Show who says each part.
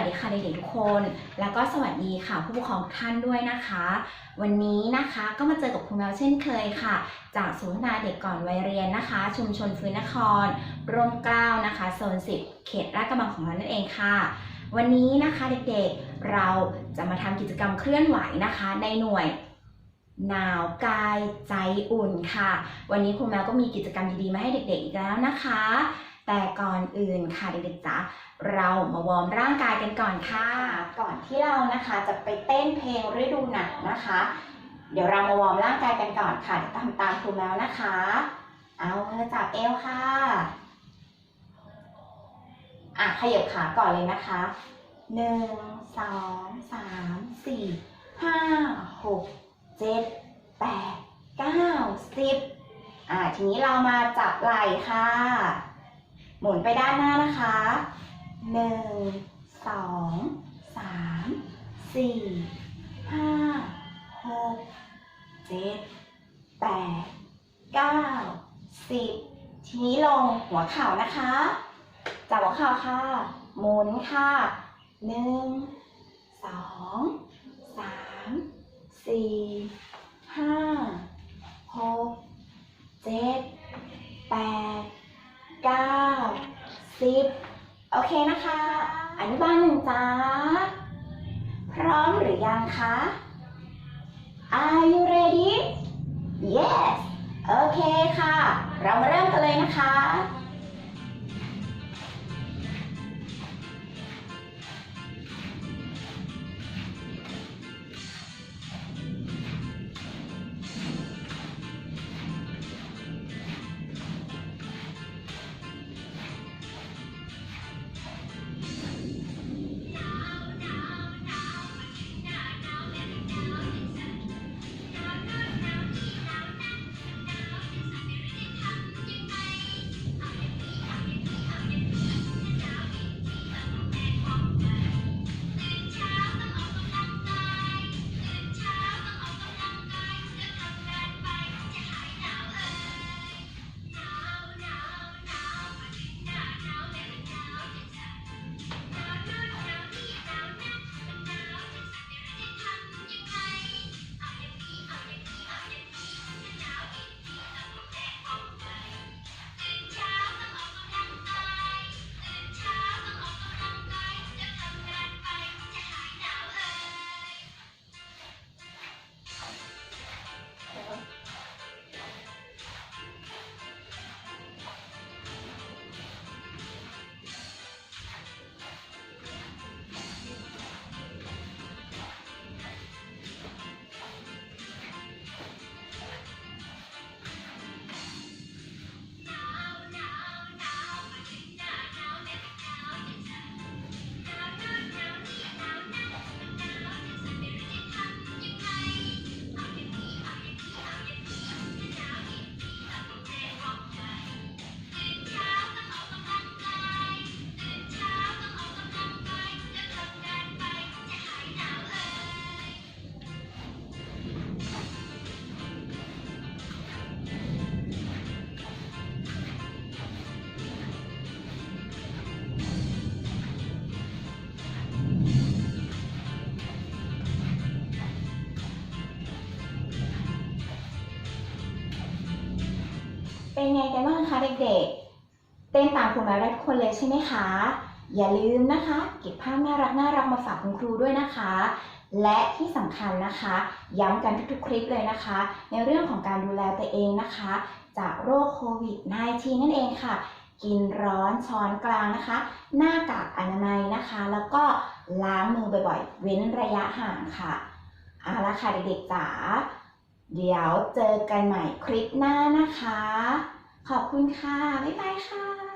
Speaker 1: ัสดีค่ะเด็กๆทุกคน แล้วก็สวัสดีค่ะ ผู้ปกครองทุกท่านด้วยนะคะ วันนี้นะคะก็มาเจอกับคุณแมวเช่นเคยค่ะ จากศูนย์พัฒนาเด็กก่อนวัยเรียนนะคะ ชุมชนฟื้นนครร่มเกล้านะคะโซน10เขตลาดกระบังของเรานั่นเองค่ะ วันนี้นะคะเด็กๆเราจะมาทำกิจกรรมเคลื่อนไหวนะคะ ในหน่วยหนาวกายใจอุ่นค่ะ วันนี้คุณแมวก็มีกิจกรรมดีๆมาให้เด็กๆอีกแล้วนะคะ แต่ก่อนอื่นค่ะเด็กๆจ๋าเรามาวอร์มร่างกายกันก่อนค่ะ ก่อนที่เรานะคะจะไปเต้นเพลงฤดูหนาวนะคะ เดี๋ยวเรามาวอร์มร่างกายกันก่อนค่ะเดี๋ยวทำตามครูแมวนะคะ เอามือจับเอวค่ะอะขยับขาก่อนเลยนะคะหนึ่งสองสามสี่ห้าหกเจ็ดแปดเก้าสิบอะทีนี้เรามาจับไหล่ค่ะ หมุนไปด้านหน้านะคะหนึ่งสองสามสี่ห้าหกเจ็ดแปดเก้าสิบทีนี้ลงหัวเข่านะคะจับหัวเข่าค่ะ หมุนค่ะหนึ่งสองสามสี่ห้าหกเจ็ดแปด เก้าสิบโอเคนะคะ อนุบาลหนึ่งจ้า พร้อมหรือยังคะ Are you ready Yes โอเคค่ะ เรามาเริ่มกันเลยนะคะ เป็นไงกันบ้างคะเด็กๆ เต้นตามครูมวได้ทุกคนเลยใช่ไหมคะ อย่าลืมนะคะ เก็บภาพน่ารักน่ารักมาฝากคุณครูด้วยนะคะ และที่สำคัญนะคะ ย้ำกันทุกๆคลิปเลยนะคะ ในเรื่องของการดูแลตัวเองนะคะ จากโรคโควิด -19 นั่นเองค่ะ กินร้อนช้อนกลางนะคะ หน้ากากอนามัยนะคะ แล้วก็ล้างมือบ่อยๆ เว้นระยะห่างค่ะเอาละค่ะเด็กๆจ๋า เดี๋ยวเจอกันใหม่คลิปหน้านะคะ ขอบคุณค่ะ บ๊ายบายค่ะ